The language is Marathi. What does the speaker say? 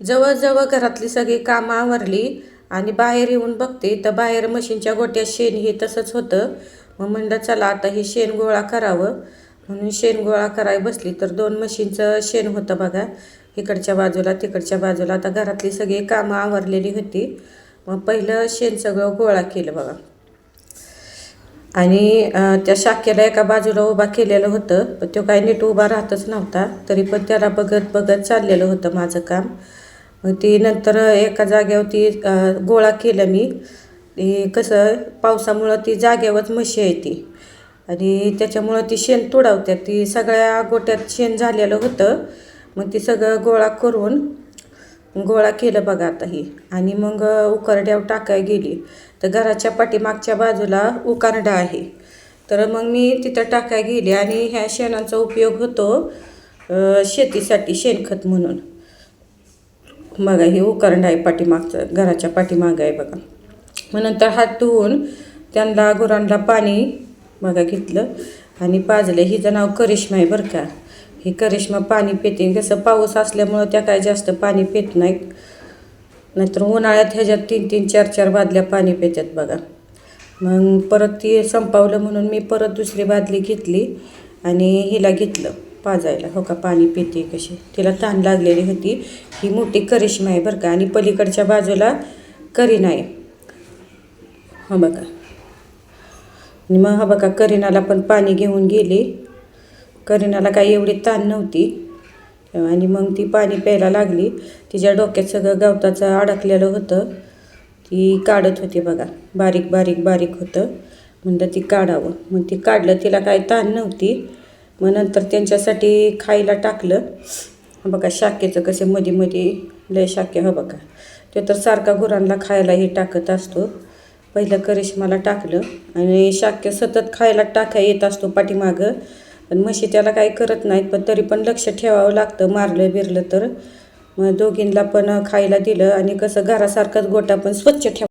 जवळजवळ घरातली सगळी कामं आवरली आणि बाहेर येऊन बघते तर बाहेर मशीनच्या गोट्यात शेण हे तसंच होतं. मग म्हणलं चला आता हे शेण गोळा करावं. म्हणून शेण गोळा करायला बसली. तर दोन मशीनचं शेण होतं बघा. इकडच्या बाजूला तिकडच्या बाजूला. आता घरातली सगळी कामं आवरलेली होती. मग पहिलं शेण सगळं गोळा केलं बघा. आणि त्या शाखेला एका बाजूला उभा केलेलं होतं. पण तो काही नीट उभा राहतच नव्हता. तरी पण त्याला बघत बघत चाललेलं होतं माझं काम. मग ती नंतर एका जाग्यावरती गोळा केलं मी. ते कसं पावसामुळं ती जागेवरच म्हशी आहे ती. आणि त्याच्यामुळं ती शेण तुडवत्यात. ती सगळ्या गोट्यात शेण झालेलं होतं. मग ती सगळं गोळा करून गोळा केलं बघा आता ही. आणि मग उकरड्यावर टाकाय गेली. तर घराच्या पाठीमागच्या बाजूला उकारडा आहे. तर मग मी तिथं टाकाय गेली आणि ह्या शेणाचा उपयोग होतो शेतीसाठी शेणखत म्हणून. बघा हे उकरंड हो, आहे पाठीमागचं घराच्या पाठीमागं आहे बघा. मग नंतर हात धुवून त्यांना गुरांना पाणी बघा घेतलं आणि पाजलं. हिचं नाव करिश्मा आहे बरं का. ही करिश्मा पाणी पिते. कसं पाऊस असल्यामुळं त्या काय जास्त पाणी पित नाहीत. नाहीतर उन्हाळ्यात ह्याच्यात तीन तीन चार चार बादल्या पाणी पितात बघा. मग परत ती संपवलं म्हणून मी परत दुसरी बादली घेतली आणि हिला घेतलं. पाजायला. हो का? पाणी पिते कशी. तिला तहान लागलेली होती. ही मोठी करिश्मा आहे बरं का. आणि पलीकडच्या बाजूला करीना आहे. हा बघा. आणि मग हा बघा करीनाला पण पाणी घेऊन गेली. करीनाला काही एवढी ताण नव्हती. आणि मग ती पाणी प्यायला लागली. तिच्या डोक्यात सगळं गवताचं अडकलेलं होतं. ती काढत होती बघा. बारीक बारीक बारीक होतं. म्हणलं ती काढावं. मग ती काढलं. तिला काही ताण नव्हती. मग नंतर त्यांच्यासाठी खायला टाकलं. बघा शाक्याचं कसे मध्ये मध्ये लय शाक्य हा बघा. ते तर सारखा गुरांना खायलाही टाकत असतो. पहिलं करिश्माला टाकलं आणि शाक्य सतत खायला टाकाय येत असतो पाठीमागं. पण म्हशी त्याला काही करत नाहीत पण तरी पण लक्ष ठेवावं लागतं मारलं बिरलं तर. मग दोघींना पण खायला दिलं आणि कसं घरासारखाच गोटा पण स्वच्छ ठेवा